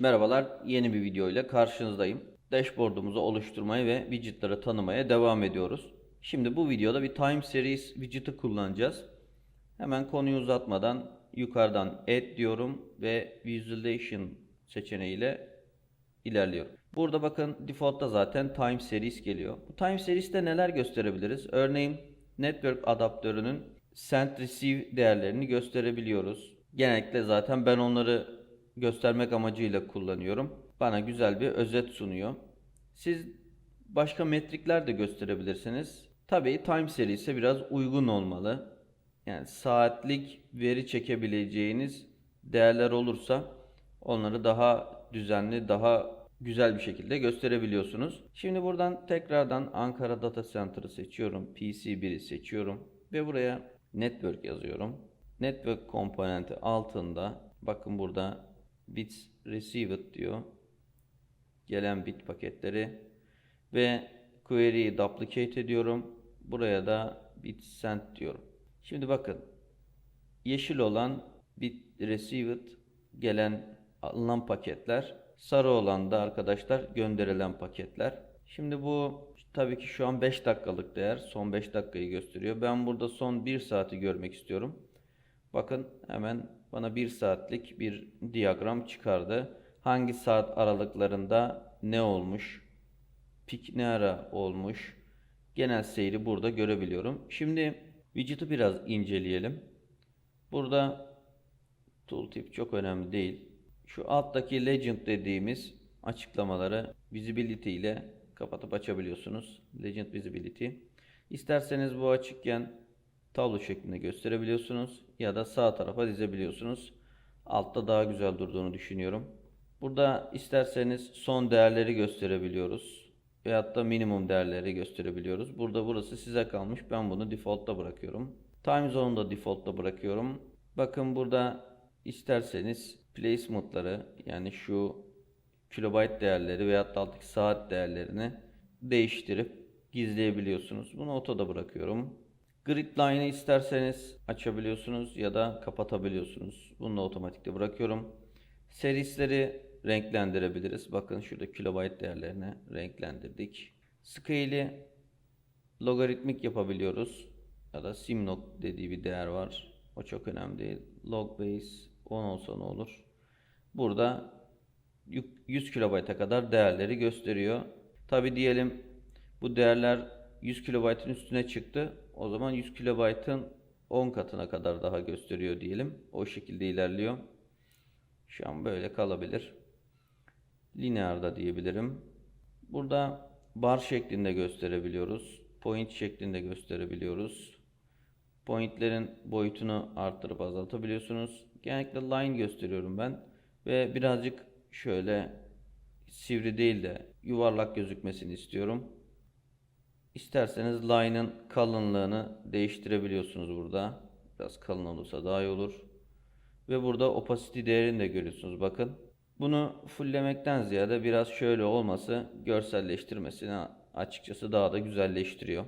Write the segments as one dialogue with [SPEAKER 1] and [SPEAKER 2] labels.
[SPEAKER 1] Merhabalar, yeni bir video ile karşınızdayım. Dashboard'umuzu oluşturmaya ve widget'ları tanımaya devam ediyoruz. Şimdi bu videoda bir time series widget'ı kullanacağız. Hemen konuyu uzatmadan yukarıdan add diyorum ve visualization seçeneğiyle ilerliyorum. Burada bakın default'ta zaten time series geliyor. Bu time series'te neler gösterebiliriz? Örneğin network adaptörünün send receive değerlerini gösterebiliyoruz. Genellikle zaten ben onları göstermek amacıyla kullanıyorum. Bana güzel bir özet sunuyor. Siz başka metrikler de gösterebilirsiniz. Tabii time serisi biraz uygun olmalı. Yani saatlik veri çekebileceğiniz değerler olursa onları daha düzenli, daha güzel bir şekilde gösterebiliyorsunuz. Şimdi buradan tekrardan Ankara Data Center'ı seçiyorum. PC1'i seçiyorum ve buraya network yazıyorum. Network komponenti altında bakın burada bits received diyor. Gelen bit paketleri ve query'yi duplicate ediyorum. Buraya da bit sent diyorum. Şimdi bakın yeşil olan bit received gelen alınan paketler. Sarı olan da arkadaşlar gönderilen paketler. Şimdi bu tabii ki şu an 5 dakikalık değer. Son 5 dakikayı gösteriyor. Ben burada son 1 saati görmek istiyorum. Bakın hemen bana 1 saatlik bir diyagram çıkardı. Hangi saat aralıklarında ne olmuş? Pik ne ara olmuş? Genel seyri burada görebiliyorum. Şimdi widget'ı biraz inceleyelim. Burada tooltip çok önemli değil. Şu alttaki legend dediğimiz açıklamaları visibility ile kapatıp açabiliyorsunuz. Legend visibility. İsterseniz bu açıkken tablo şeklinde gösterebiliyorsunuz ya da sağ tarafa dizebiliyorsunuz. Altta daha güzel durduğunu düşünüyorum. Burada isterseniz son değerleri gösterebiliyoruz. Veyahut da minimum değerleri gösterebiliyoruz. Burada burası size kalmış. Ben bunu default'ta bırakıyorum. Time zone'u da default'ta bırakıyorum. Bakın burada isterseniz placement'ları yani şu kilobayt değerleri veyahut da alttaki saat değerlerini değiştirip gizleyebiliyorsunuz. Bunu otoda bırakıyorum. Grid line'ı isterseniz açabiliyorsunuz ya da kapatabiliyorsunuz. Bunu da otomatikte bırakıyorum. Serisleri renklendirebiliriz. Bakın şurada kilobayt değerlerini renklendirdik. Scale'i logaritmik yapabiliyoruz. Ya da simlog dediği bir değer var. O çok önemli değil. Log base 10 olsa ne olur? Burada 100 kilobayta kadar değerleri gösteriyor. Tabi diyelim bu değerler 100 kilobaytın üstüne çıktı. O zaman 100 kilobaytın 10 katına kadar daha gösteriyor diyelim. O şekilde ilerliyor. Şu an böyle kalabilir. Linearda diyebilirim. Burada bar şeklinde gösterebiliyoruz. Point şeklinde gösterebiliyoruz. Pointlerin boyutunu arttırıp azaltabiliyorsunuz. Genellikle line gösteriyorum ben. Ve birazcık şöyle sivri değil de yuvarlak gözükmesini istiyorum. İsterseniz line'ın kalınlığını değiştirebiliyorsunuz burada. Biraz kalın olursa daha iyi olur. Ve burada opacity değerini de görüyorsunuz bakın. Bunu fulllemekten ziyade biraz şöyle olması görselleştirmesini açıkçası daha da güzelleştiriyor.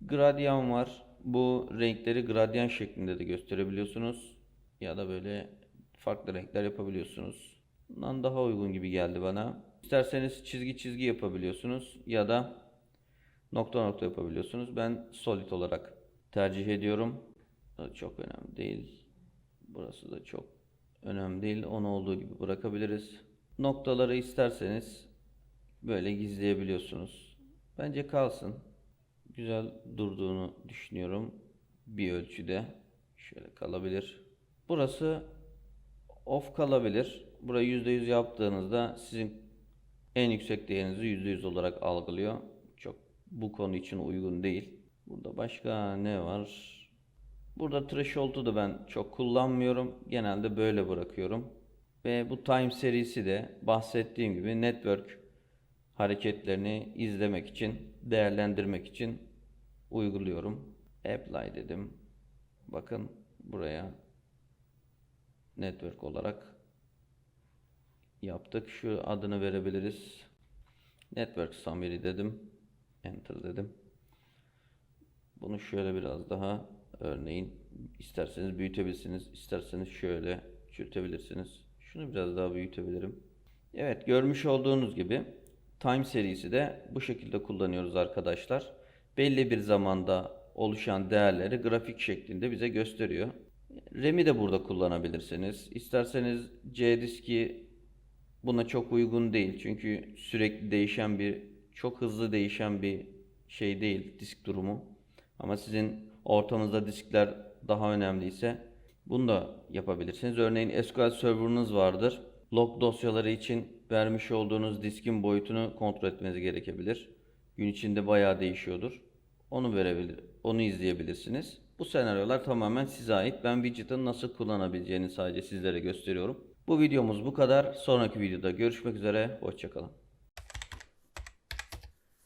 [SPEAKER 1] Gradyan var. Bu renkleri gradyan şeklinde de gösterebiliyorsunuz. Ya da böyle farklı renkler yapabiliyorsunuz. Bundan daha uygun gibi geldi bana. İsterseniz çizgi çizgi yapabiliyorsunuz ya da nokta nokta yapabiliyorsunuz. Ben solid olarak tercih ediyorum. Çok önemli değil. Burası da çok önemli değil. Onu olduğu gibi bırakabiliriz. Noktaları isterseniz böyle gizleyebiliyorsunuz. Bence kalsın. Güzel durduğunu düşünüyorum. Bir ölçüde şöyle kalabilir. Burası off kalabilir. Burayı %100 yaptığınızda sizin en yüksek değerinizi %100 olarak algılıyor. Bu konu için uygun değil. Burada başka ne var? Burada threshold'u da ben çok kullanmıyorum. Genelde böyle bırakıyorum. Ve bu time serisi de bahsettiğim gibi network hareketlerini izlemek için, değerlendirmek için uyguluyorum. Apply dedim. Bakın buraya network olarak yaptık. Şu adını verebiliriz. Network summary dedim. Enter dedim. Bunu şöyle biraz daha örneğin isterseniz büyütebilirsiniz. isterseniz şöyle küçültebilirsiniz. Şunu biraz daha büyütebilirim. Evet görmüş olduğunuz gibi Time serisi de bu şekilde kullanıyoruz arkadaşlar. Belli bir zamanda oluşan değerleri grafik şeklinde bize gösteriyor. RAM'i de burada kullanabilirsiniz. İsterseniz C diski buna çok uygun değil. Çünkü sürekli değişen bir, çok hızlı değişen bir şey değil disk durumu. Ama sizin ortamınızda diskler daha önemliyse bunu da yapabilirsiniz. Örneğin SQL server'ınız vardır. Log dosyaları için vermiş olduğunuz diskin boyutunu kontrol etmeniz gerekebilir. Gün içinde bayağı değişiyordur. Onu verebilir, onu izleyebilirsiniz. Bu senaryolar tamamen size ait. Ben widget'ın nasıl kullanabileceğini sadece sizlere gösteriyorum. Bu videomuz bu kadar. Sonraki videoda görüşmek üzere. Hoşçakalın.